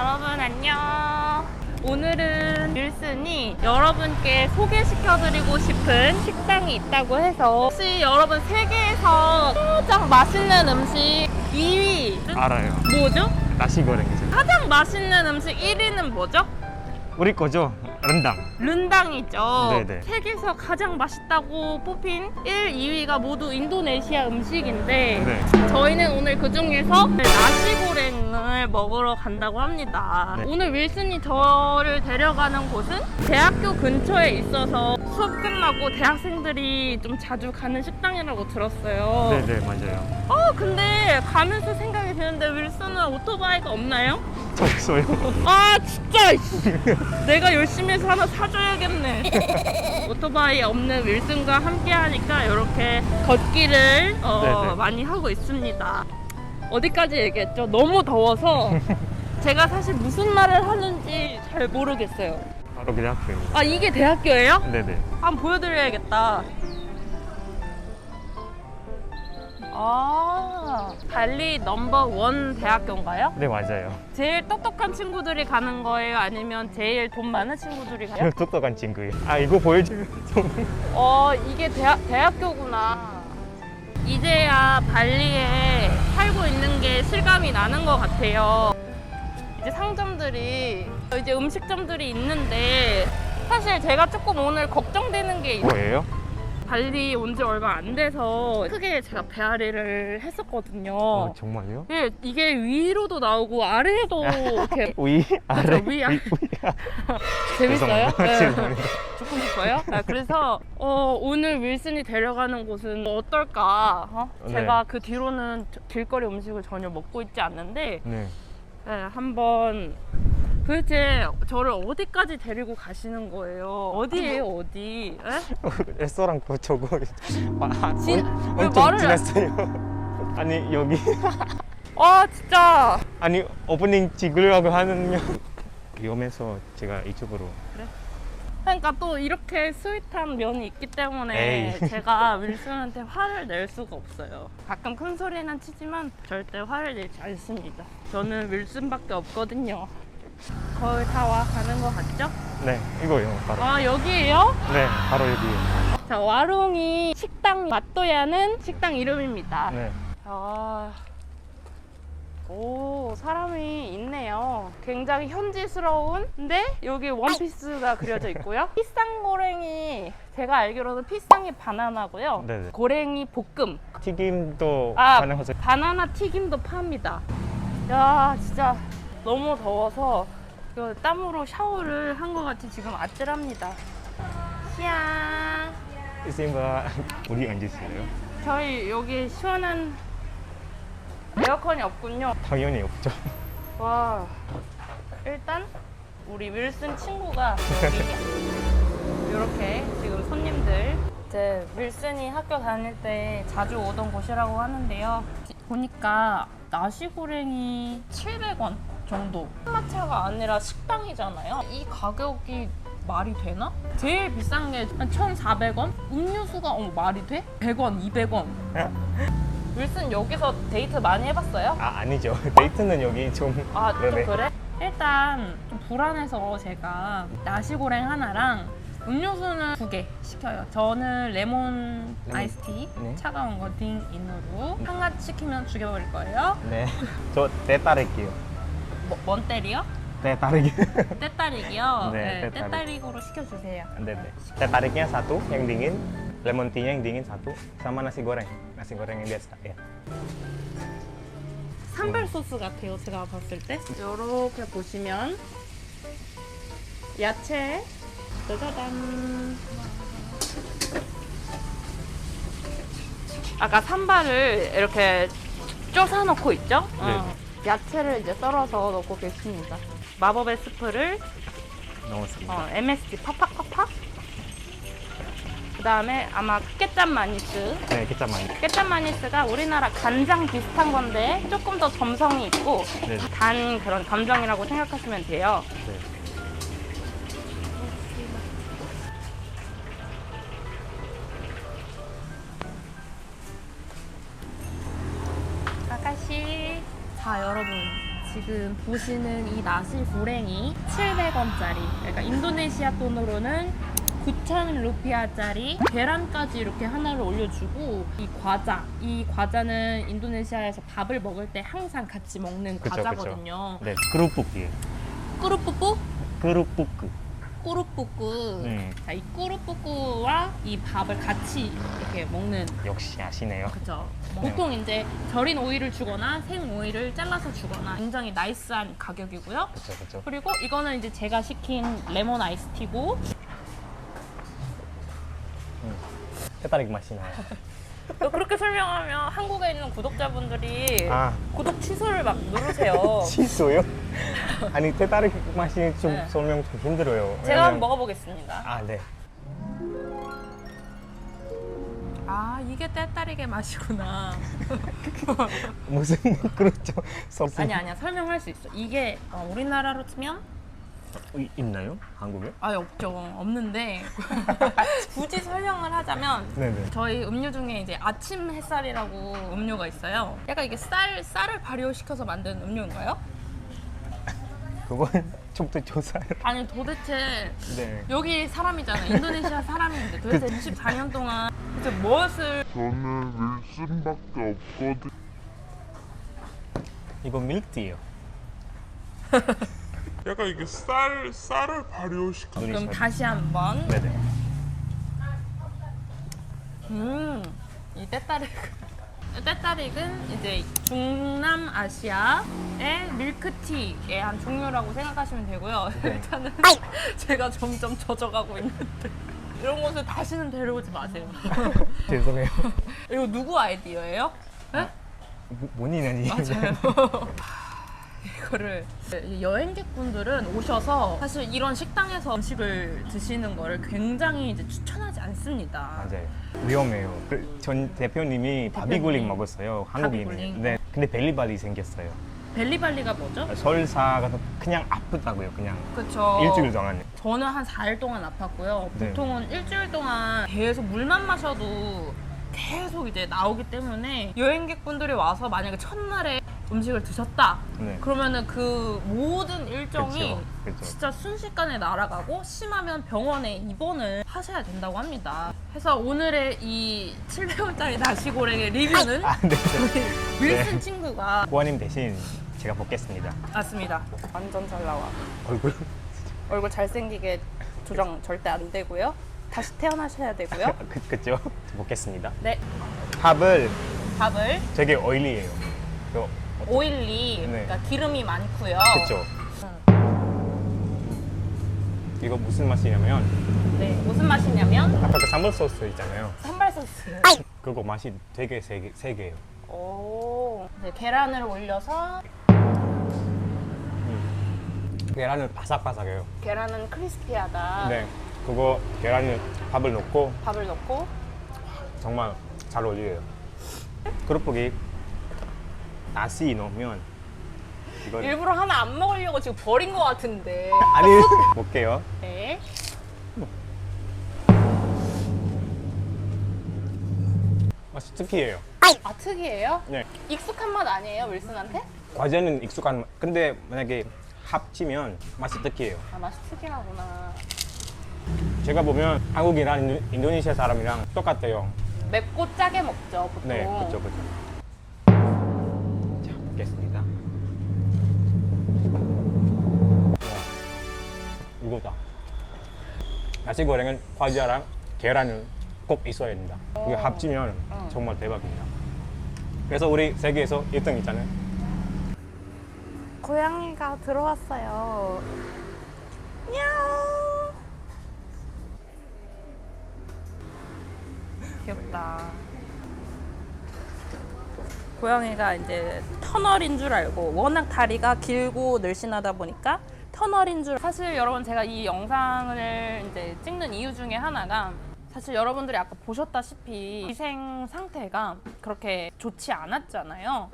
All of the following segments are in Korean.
여러분 안녕. 오늘은 윌슨이 여러분께 소개시켜드리고 싶은 식당이 있다고 해서 혹시 여러분 세계에서 가장 맛있는 음식 2위 알아요. 뭐죠? 나시고랭이죠. 가장 맛있는 음식 1위는 뭐죠? 우리 거죠? 른당. 른당이죠. 네네. 세계에서 가장 맛있다고 뽑힌 1, 2위가 모두 인도네시아 음식인데 네. 저희는 오늘 그 중에서 나시고랭을 먹으러 간다고 합니다. 네. 오늘 윌슨이 저를 데려가는 곳은 대학교 근처에 있어서 수업 끝나고 대학생들이 좀 자주 가는 식당이라고 들었어요. 네네 맞아요. 어, 근데 가면서 생각이 드는데 윌슨은 오토바이가 없나요? 저 없어요. 아 진짜 이씨. 내가 열심히 해서 하나 사줘야겠네 오토바이 없는 윌슨과 함께 하니까 이렇게 걷기를 어, 네네. 많이 하고 있습니다 어디까지 얘기했죠? 너무 더워서 제가 사실 무슨 말을 하는지 잘 모르겠어요 바로 그 대학교입니다. 아 이게 대학교예요? 네네. 한번 보여드려야겠다 아 발리 넘버 원 대학교인가요? 네 맞아요. 제일 똑똑한 친구들이 가는 거예요? 아니면 제일 돈 많은 친구들이 가요? 똑똑한 친구예요. 아 이거 보여줘요. 좀. 어, 이게 대학, 대학교구나. 이제야 발리에 살고 있는 게 실감이 나는 것 같아요. 이제 상점들이, 이제 음식점들이 있는데, 사실 제가 조금 오늘 걱정되는 게. 뭐예요? 발리 온 지 얼마 안 돼서 크게 제가 배앓이를 했었거든요. 어, 정말요? 예, 이게 위로도 나오고 아래에도 이렇게 위 아래 위, 위, 아래. 재밌어요? 죄송합니다. 네. 죄송합니다. 조금 싶어요? 아, 그래서 어, 오늘 윌슨이 데려가는 곳은 어떨까? 어? 네. 제가 그 뒤로는 저- 길거리 음식을 전혀 먹고 있지 않는데 네. 네, 한번 도대체 저를 어디까지 데리고 가시는 거예요? 어디예요 어디? 에? 레스토랑 거 저거. 아, 진- 엄- 왜 엄청 말을 안- 지났어요. 아니 여기 아 진짜 아니 오프닝 찍으려고 하는요. 위험해서 제가 이쪽으로 그러니까 또 이렇게 스윗한 면이 있기 때문에 에이. 제가 윌슨한테 화를 낼 수가 없어요. 가끔 큰 소리는 치지만 절대 화를 내지 않습니다. 저는 윌슨밖에 없거든요. 거의 다 와 가는 것 같죠? 네 이거요 바로. 아 여기에요? 네 바로 여기. 자 와롱이 식당 맛도야는 식당 이름입니다. 네. 아, 오 사람이 있네요. 굉장히 현지스러운데 여기 원피스가 그려져 있고요. 피쌍 고랭이 제가 알기로는 피쌍이 바나나고요. 네네. 고랭이 볶음. 튀김도 아 가능하죠. 바나나 튀김도 팝니다. 야 진짜 너무 더워서 이거 땀으로 샤워를 한 것 같이 지금 아찔합니다. 시앙. 이simba 우리 앉으실래요? 저희 여기 시원한 에어컨이 없군요. 당연히 없죠. 와 일단 우리 윌슨 친구가 여기 이렇게 지금 손님들 이제 윌슨이 학교 다닐 때 자주 오던 곳이라고 하는데요 보니까 나시고랭이 700원 정도 한마차가 아니라 식당이잖아요 이 가격이 말이 되나? 제일 비싼 게 한 1,400원? 음료수가 어, 말이 돼? 100원, 200원 윌슨 여기서 데이트 많이 해봤어요? 아 아니죠. 데이트는 여기 좀 아, 또 네네. 그래? 일단 좀 불안해서 제가 나시고랭 하나랑 음료수는 두 개 시켜요. 저는 레몬 레몬. 아이스티 네. 차가운 거 딩인으로 한 가지 시키면 죽여버릴 거예요. 네. 저 때따를게요. 뭐, 뭔 때리요? 때따르기. 때따리기요? 네, 때따리. 때따리기로 시켜주세요. 네네. Tetariknya satu yang dingin, lemon tea-nya yang dingin satu, sama nasi goreng. Nasi goreng yang biasa. Ya. 산발 소스 같아요, 제가 봤을 때. 이렇게 보시면 야채 짜자잔 아까 산발을 이렇게 쪼사 놓고 있죠? 어. 야채를 이제 썰어서 넣고 계십니다. 마법의 스프를 넣었습니다. 어, MSG 팍팍팍팍 그 다음에 아마 깨짠 마니스 네, 케찹 많이. 깨짠 마니스가 우리나라 간장 비슷한 건데 조금 더 점성이 있고 네. 단 그런 감정이라고 생각하시면 돼요. 네. 자, 여러분. 지금 보시는 이 나시 고랭이 700원짜리 그러니까 인도네시아 돈으로는 9,000 루피아짜리 계란까지 이렇게 하나를 올려주고 이 과자 이 과자는 인도네시아에서 밥을 먹을 때 항상 같이 먹는 그쵸, 과자거든요 네, 그루뿌기. 꾸루뿌뿌 그루뿌크. 꾸루뿌꾸 네. 자, 이 꾸루뿌꾸와 이 밥을 같이 이렇게 먹는 역시 아시네요. 그죠. 네. 보통 이제 절인 오이를 주거나 생 오이를 잘라서 주거나 굉장히 나이스한 가격이고요. 그쵸, 그쵸. 그리고 이거는 이제 제가 시킨 레몬 아이스티고 해바라기 맛이 나요. 또 그렇게 설명하면 한국에 있는 구독자분들이 아. 구독 취소를 막 누르세요. 실수요? 아니, 해바라기 맛이 좀 네. 설명 좀 힘들어요. 제가 왜냐면- 한번 먹어보겠습니다. 아, 네. 아 이게 때따리게 맛이구나. 무슨, 그렇죠. 소스. 아니 아니야 설명할 수 있어. 이게 어, 우리나라로 치면 이- 있나요? 한국에? 아예 없죠. 없는데 굳이 설명을 하자면 네네. 저희 음료 중에 이제 아침 햇살이라고 음료가 있어요. 약간 이게 쌀 쌀을 발효시켜서 만든 음료인가요? 그건 좀더 조사를. 아니 도대체 네. 여기 사람이잖아. 인도네시아 사람인데 도대체 24년 동안 도대체 무엇을 저는 윌슨밖에 없거든. 이거 밀크티예요. 약간 이게 쌀 쌀을 발효시켜. 그럼. 다시 한번 네네. 음, 이 때따릭. 때따릭은 이제 중남아시아의 밀크티의 한 종류라고 생각하시면 되고요. 일단은 제가 점점 젖어가고 있는데 이런 곳에 다시는 데려오지 마세요. 죄송해요. 이거 누구 아이디어예요? 네? 본인은 맞아요. 이거를 여행객분들은 오셔서 사실 이런 식당에서 음식을 드시는 거를 굉장히 이제 추천하지 않습니다. 맞아요. 위험해요. 그 전 대표님이 바비굴링 먹었어요. 한국인이. 바비굴링? 네. 근데 벨리발리 생겼어요. 벨리발리가 뭐죠? 설사가 그냥 아프다고요. 그냥 그쵸. 일주일 동안. 저는 한 4일 동안 아팠고요. 네. 보통은 일주일 동안 계속 물만 마셔도 계속 이제 나오기 때문에 여행객분들이 와서 만약에 첫날에 음식을 드셨다. 네. 그러면은 그 모든 일정이 그쵸, 그쵸. 진짜 순식간에 날아가고 심하면 병원에 입원을 하셔야 된다고 합니다. 그래서 오늘의 이 700원짜리 나시고랭의 리뷰는 아, 네. 우리 윌슨 친구가 부모님 대신 제가 먹겠습니다. 맞습니다. 완전 잘 나와. 얼굴. 얼굴 잘생기게 조정 절대 안 되고요. 다시 태어나셔야 되고요. 그, 그죠? 먹겠습니다. 네, 밥을 밥을 되게 오일리해요. 이거 오일리, 네. 그러니까 기름이 많고요. 그쵸? 이거 무슨 맛이냐면 네, 무슨 맛이냐면 아까 그 삼벌 소스 있잖아요. 산발 소스. 그거 맛이 되게 세게, 세게요. 오, 이제 계란을 올려서 계란을 바삭바삭해요. 계란은 크리스피하다. 네. 그거 계란을 밥을 넣고 밥을 넣고 정말 잘 어울려요. 그룹복이 나시 넣으면 이걸 일부러 하나 안 먹으려고 지금 버린 것 같은데. 아니 볼게요. 네. 맛이 특이해요. 아 특이해요? 네. 익숙한 맛 아니에요, 윌슨한테? 과자는 익숙한 맛. 근데 만약에 합치면 맛이 특이해요. 아 맛이 특이하구나. 제가 보면 한국이랑 인도- 인도네시아 사람이랑 똑같아요. 맵고 짜게 먹죠, 보통. 네, 그렇죠, 그렇죠. 나시고랭은 과자랑 계란은 꼭 있어야 된다. 이게 합치면 정말 대박입니다. 그래서 우리 세계에서 1등 있잖아요. 고양이가 들어왔어요. 야옹. 귀엽다. 고양이가 이제 터널인 줄 알고 워낙 다리가 길고 늘씬하다 보니까 터널인 줄 사실 여러분 제가 이 영상을 이제 찍는 이유 중에 하나가 사실 여러분들이 아까 보셨다시피 위생 상태가 그렇게 좋지 않았잖아요.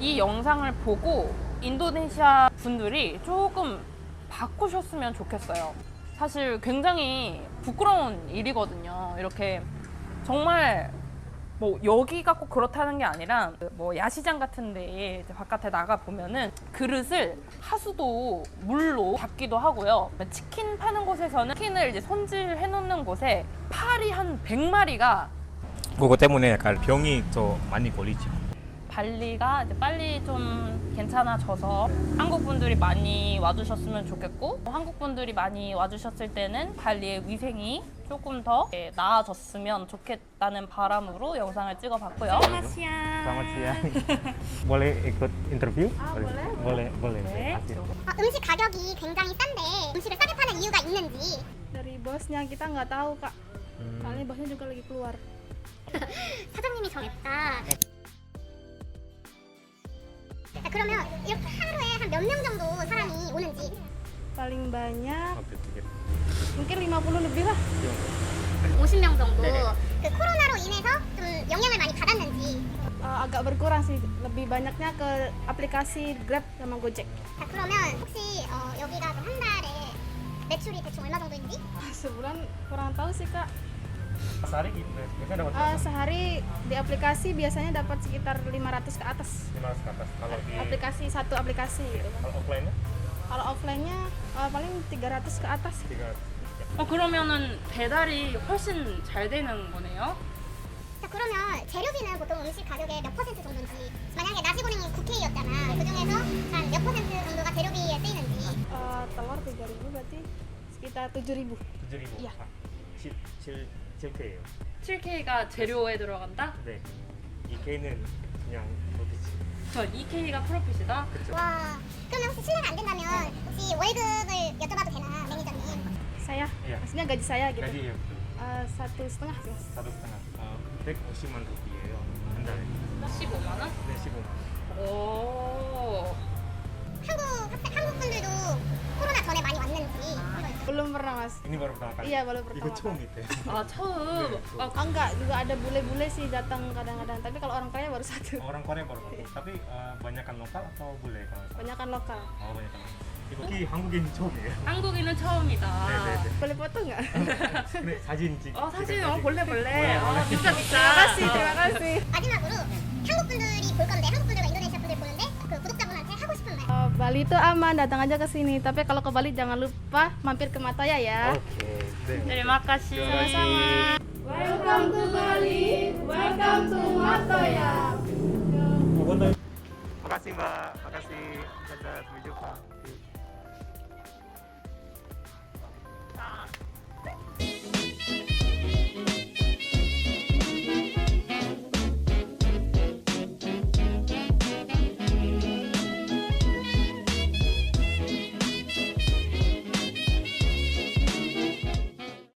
이 영상을 보고 인도네시아 분들이 조금 바꾸셨으면 좋겠어요. 사실 굉장히 부끄러운 일이거든요. 이렇게 정말 뭐 여기가 꼭 그렇다는 게 아니라 뭐 야시장 같은데 이제 바깥에 나가 보면은 그릇을 하수도 물로 닦기도 하고요. 치킨 파는 곳에서는 치킨을 이제 손질해 놓는 곳에 파리 한 100마리가 그거 때문에 약간 병이 더 많이 걸리죠. 발리가 이제 빨리 좀 괜찮아져서 한국 분들이 많이 와주셨으면 좋겠고 한국 분들이 많이 와주셨을 때는 발리의 위생이 조금 더 예, 나아졌으면 좋겠다는 바람으로 영상을 찍어봤고요. Boleh ikut interview? boleh. Boleh, boleh. 네. Terima kasih. 어, 음식 가격이 굉장히 싼데 음식을 싸게 파는 이유가 있는지 dari bosnya kita nggak tahu kak Hmm. soalnya bosnya juga lagi keluar 사장님이 정했다. 자, 그러면 이렇게 하루에 한 몇 명 정도 사람이 오는지 paling banyak Oke, oke. mungkin 50 lebih lah 50명 정도 네네. 그 코로나로 인해서 좀 영향을 많이 받았는지 Eh, agak berkurang sih lebih banyaknya ke aplikasi Grab sama Gojek 자 그러면 혹시 어, 여기가 그한 달에 매출이 대충 얼마 정도인지 sebulan kurang tahu sih kak Sehari gitu, biasanya dapat Eh, sehari di aplikasi biasanya dapat sekitar 500 ke atas 500 ke atas. Kalau di aplikasi satu aplikasi gitu kan kalau offline-nya Kalau offline-nya eh, paling 300 ke atas 300. 어 그러면은 배달이 훨씬 잘 되는 거네요. 자 그러면 재료비는 보통 음식 가격의 몇 퍼센트 정도인지 만약에 나시고랭이 9K였잖아 그 중에서 한 몇 퍼센트 정도가 재료비에 쓰이는지 Eh, telur 3000 berarti sekitar 7000 7,000. Iya. 아, 7, 7, 7K예요. 7K가 재료에 들어간다? 네. 2K는 그냥 로비지. 저 2K가 프로핏이다? 와 그러면 혹시 실례가 안 된다면 혹시 월급을 여쭤봐도 되나 매니저님 saya Iya. maksudnya gaji saya gitu 가지 Eh, satu setengah sih mas satu setengah. 어, 150만 루피예요. 한 달에. 15만 원? 네, 15만. 오. 한국 학생 한국 분들도 코로나 전에 많이 왔는지 belum pernah mas Ini baru pertama kali. Iya, baru pertama 처음 kali. itu. 아 처음. 아, Ah, enggak, juga ada bule-bule sih datang kadang-kadang. Tapi kalau orang Korea baru satu. Orang Korea baru satu. Tapi uh, banyakan lokal atau bule kalau? Banyakan lokal. Oh, banyakan lokal. 키 한국인 처음이에요. 한국인은 처음이다. 네네네. Boleh foto nggak? 근데 사진 찍. 어 사진 어. 볼래 볼래. 어. 진짜 진짜. Terima kasih. 마지막으로 한국 분들이 볼 건데 한국 분들과 Eh, Bali itu aman, datang aja ke sini. Tapi kalau ke Bali jangan lupa mampir ke Mataya ya. Oke. Okay. Terima kasih. Sama-sama. Welcome to Bali, welcome to Mataya. Terima kasih Mbak, terima kasih. Sampai jumpa.